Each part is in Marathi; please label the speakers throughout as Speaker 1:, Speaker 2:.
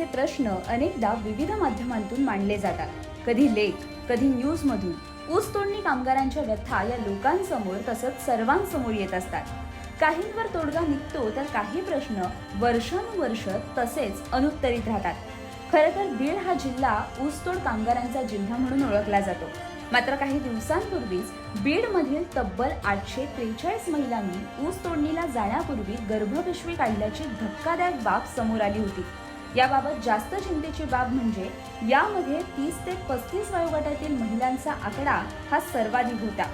Speaker 1: कामगारांचे प्रश्न अनेकदा विविध माध्यमांतून मांडले जातात. कधी लेख कधी न्यूजमधून. ऊसतोडणी कामगारांच्या व्यथा या लोकांसमोर तसंच सर्वांसमोर येत असतात. काहींवर तोडगा निघतो तर काही प्रश्न वर्षानुवर्ष तसेच अनुत्तरित राहतात. खरं तर बीड हा जिल्हा ऊसतोड कामगारांचा जिल्हा म्हणून ओळखला जातो. मात्र काही दिवसांपूर्वीच बीडमधील तब्बल आठशे त्रेचाळीस महिलांनी ऊस तोडणीला जाण्यापूर्वी गर्भपिशवी काढल्याची धक्कादायक बाब समोर आली होती. याबाबत जास्त चिंतेची बाब म्हणजे यामध्ये तीस ते पस्तीस वयोगटातील महिलांचा आकडा हा सर्वाधिक होता.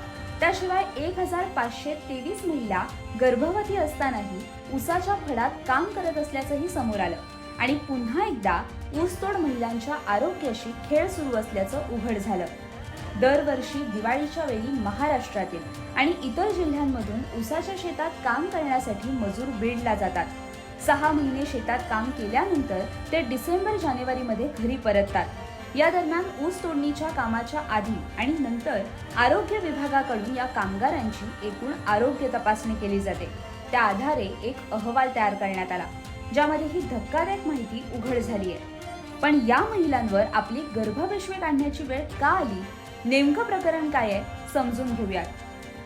Speaker 1: त्याशिवाय एक हजार पाचशे तेवीस महिला गर्भवती असतानाही ऊसाच्या फडात काम करत असल्याचंही समोर आलं. आणि पुन्हा एकदा ऊसतोड महिलांच्या आरोग्याशी खेळ सुरू असल्याचं उघड झालं. दरवर्षी दिवाळीच्या वेळी महाराष्ट्रातील आणि इतर जिल्ह्यांमधून ऊसाच्या शेतात काम करण्यासाठी मजूर बीडला जातात. सहा महिने शेतात काम केल्यानंतर ते डिसेंबर जानेवारीमध्ये घरी परततात. या दरम्यान ऊस तोडणीच्या कामाच्या आधी आणि नंतर आरोग्य विभागाकडून या कामगारांची एकूण आरोग्य तपासणी केली जाते. त्या आधारे एक अहवाल तयार करण्यात आला ज्यामध्ये ही धक्कादायक माहिती उघड झाली आहे. पण या महिलांवर आपली गर्भपिशवी काढण्याची वेळ का आली? नेमकं प्रकरण काय आहे? समजून घेऊयात.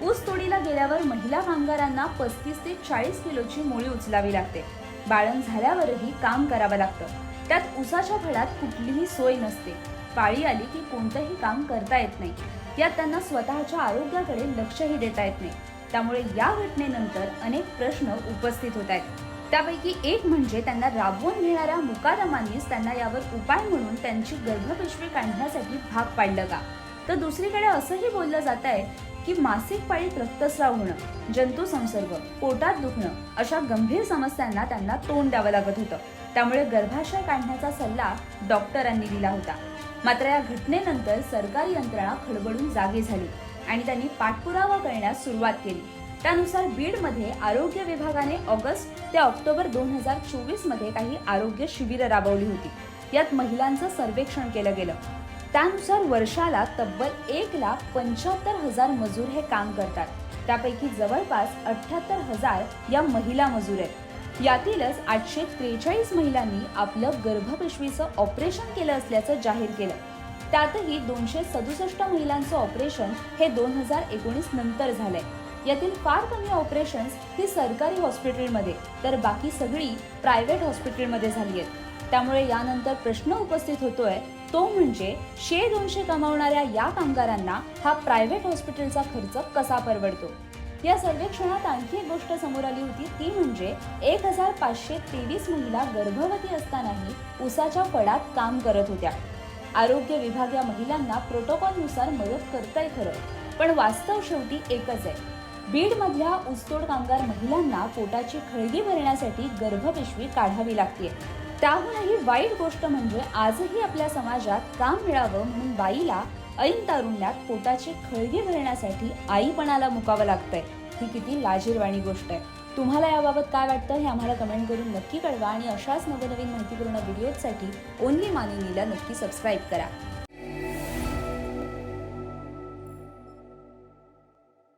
Speaker 1: ऊस तोडीला गेल्यावर महिला कामगारांना पस्तीस ते चाळीस किलोची मोळी उचलावी लागते. बाळण झाल्यावरही काम करावं लागतं. त्यात उसाच्या फळात कुठलीही सोय नसते. पाळी आली की कोणतंही काम करता येत नाही. यात त्यांना स्वतःच्या आरोग्याकडे लक्षही देता येत नाही. त्यामुळे या घटनेनंतर अनेक प्रश्न उपस्थित होत आहेत. त्यापैकी एक म्हणजे त्यांना राबवून घेणाऱ्या मुकादमांनीच त्यांना यावर उपाय म्हणून त्यांची गर्भपिशवी काढण्यासाठी भाग पाडलं का? तर दुसरीकडे असंही बोललं जात आहे की मासिक पाळीत रक्तस्राव होणं जंतू संसर्ग पोटात दुखणं अशा गंभीर समस्यांना त्यांना तोंड द्यावं लागत होतं. त्यामुळे गर्भाशय काढण्याचा सल्ला डॉक्टरांनी दिला होता. मात्र या घटनेनंतर सरकारी यंत्रणा खडबडून जागी झाली आणि त्यांनी पाठपुरावा करण्यास सुरुवात केली. त्यानुसार बीडमध्ये आरोग्य विभागाने ऑगस्ट ते ऑक्टोबर दोन हजार चोवीसमध्ये काही आरोग्य शिबिरं राबवली होती. यात महिलांचं सर्वेक्षण केलं गेलं. त्यानुसार वर्षाला तब्बल एक लाख पंच्याहत्तर हजार मजूर हे काम करतात. त्यापैकी जवळपास अठ्याहत्तर हजार या महिला मजूर आहेत. यातीलच आठशे त्रेचाळीस महिलांनी आपलं गर्भपिशवीचं ऑपरेशन केलं असल्याचं जाहीर केलं. त्यातही दोनशे सदुसष्ट महिलांचं ऑपरेशन हे दोन हजार एकोणीस नंतर झालंय. यातील फार कमी ऑपरेशन्स ही सरकारी हॉस्पिटलमध्ये तर बाकी सगळी प्रायव्हेट हॉस्पिटलमध्ये झाली आहेत. त्यामुळे यानंतर प्रश्न उपस्थित होतोय तो म्हणजे शे दोनशे कमावणाऱ्या या कामगारांना हा प्रायव्हेट हॉस्पिटलचा खर्च कसा परवडतो? या सर्वेक्षणात आणखी एक गोष्ट समोर आली होती ती म्हणजे एक हजार पाचशे तेवीस महिला गर्भवती असतानाही उसाच्या फळात काम करत होत्या. आरोग्य विभाग या महिलांना प्रोटोकॉलनुसार मदत करतंय खरं पण वास्तव शेवटी एकच आहे. बीडमधल्या ऊसतोड कामगार महिलांना पोटाची खळगी भरण्यासाठी गर्भपिशवी काढावी लागते त्याहूनही वाईट गोष्ट म्हणजे आजही आपल्या समाजात काम मिळावं म्हणून बाईला ऐन तारुण्यात पोटाची खळगी भरण्यासाठी आईपणाला मुकावं लागतंय. ही किती लाजीरवाणी गोष्ट आहे. तुम्हाला याबाबत काय वाटतं हे आम्हाला कमेंट करून नक्की कळवा आणि अशाच नवनवीन माहितीपूर्ण व्हिडिओजसाठी ओनली मानिनीला नक्की सबस्क्राईब करा.